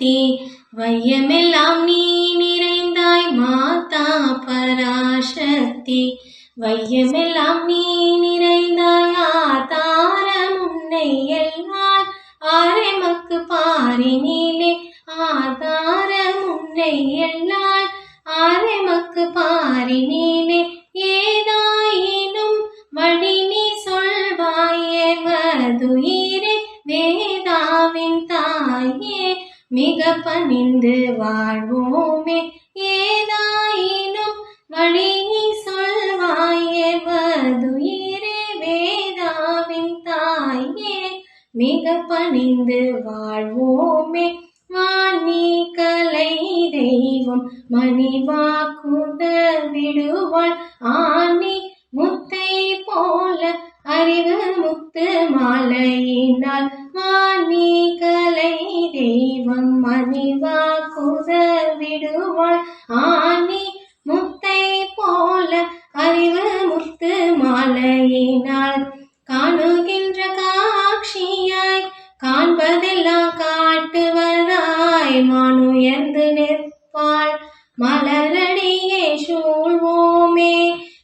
பராசக்தி வையமெல்லாம் நீ நிறைந்தாய் மாதா பராசக்தி. வையமெல்லாம் நீ நிறைந்தாய் ஆதாரம் உன்னை எல்லார் ஆரெமக்கு பாரினிலே. ஆதாரம் உன்னை எல்லார் ஆரெமக்கு பாரினிலே. ஏதாயினும் வழி நீ சொல்வாயே மதுயிரே வேதாவின் தாயே. மிக பணிந்து வாழ்வோமே. ஏதாயினும் வழி நீ சொல்வாயே மதுயிரே வேதாவின் தாயே. மிக பணிந்து வாழ்வோமே. வாணி கலை தெய்வம் மணிவாக்குத விடுவாள். ஆணி முத்தை போல அறிவு முத்து மாலையினால் வாணி காண்பதெல்லாம் காட்டுவதாய் மானுயர்ந்து நிற்பாள். மலரடியே சூழ்வோமே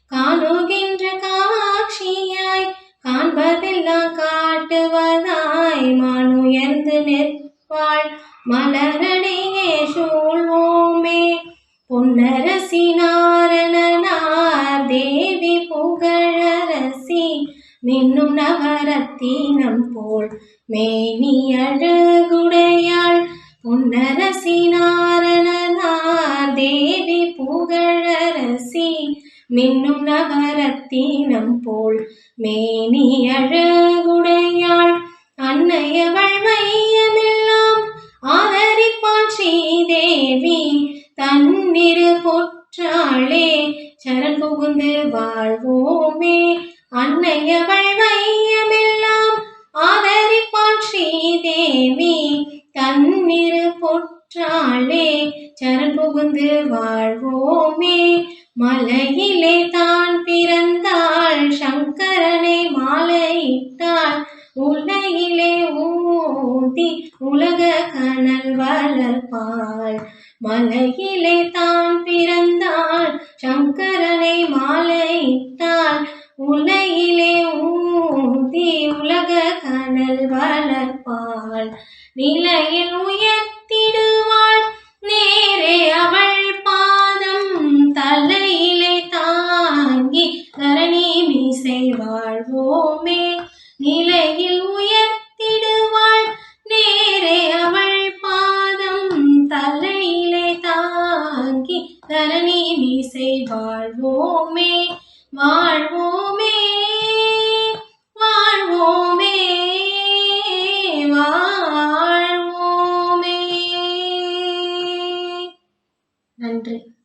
காணுகின்ற காட்சியாய் காண்பதெல்லாம் காட்டுவதாய் மானுயர்ந்து நிற்பாள். மலரடியே சூழ்வோமே பொன்னரசி நாரணனார் தேவி புகழரசி மின்னும் நவரத்தினம் போல் மேனி அழகுடையாள். புன்னரசினாரணனார் தேவி புகழரசி மின்னும் நவரத்தினம் போல் மேனி அழகுடையாள். அன்னையவள் மையமெல்லாம் ஆதரிப்பான் ஸ்ரீதேவி. தன்னிரு பொற்றாளே சரண் புகுந்து வாழ்வோமே. அன்னையவள் வையமெல்லாம் ஆதரிப்பாள் ஸ்ரீதேவி. தன்னிரு பொற்றாளே சரண் புகுந்து வாழ்வோமே. மலையிலே தான் பிறந்தாள் சங்கரனை மாலையிட்டாள். உலகிலே ஊதி உலக கனல் வளர்ப்பாள். மலையிலே தான் பிறந்தாள் சங்கரனை மாலையிட்டாள். உலகிலே ஊதி உலக கனல் வளர்ப்பாள். நிலையில் உயர்த்திடுவாள். நேரே அவள் பாதம் தலையிலே தாங்கி தரணி மீசை வாழ்வோமே நிலையில் உயர்த்திடுவாள். நேரே அவள் பாதம் தலையிலே தாங்கி தரணி மீசை வாழ்வோமே வா வாழ்வோமே நன்றி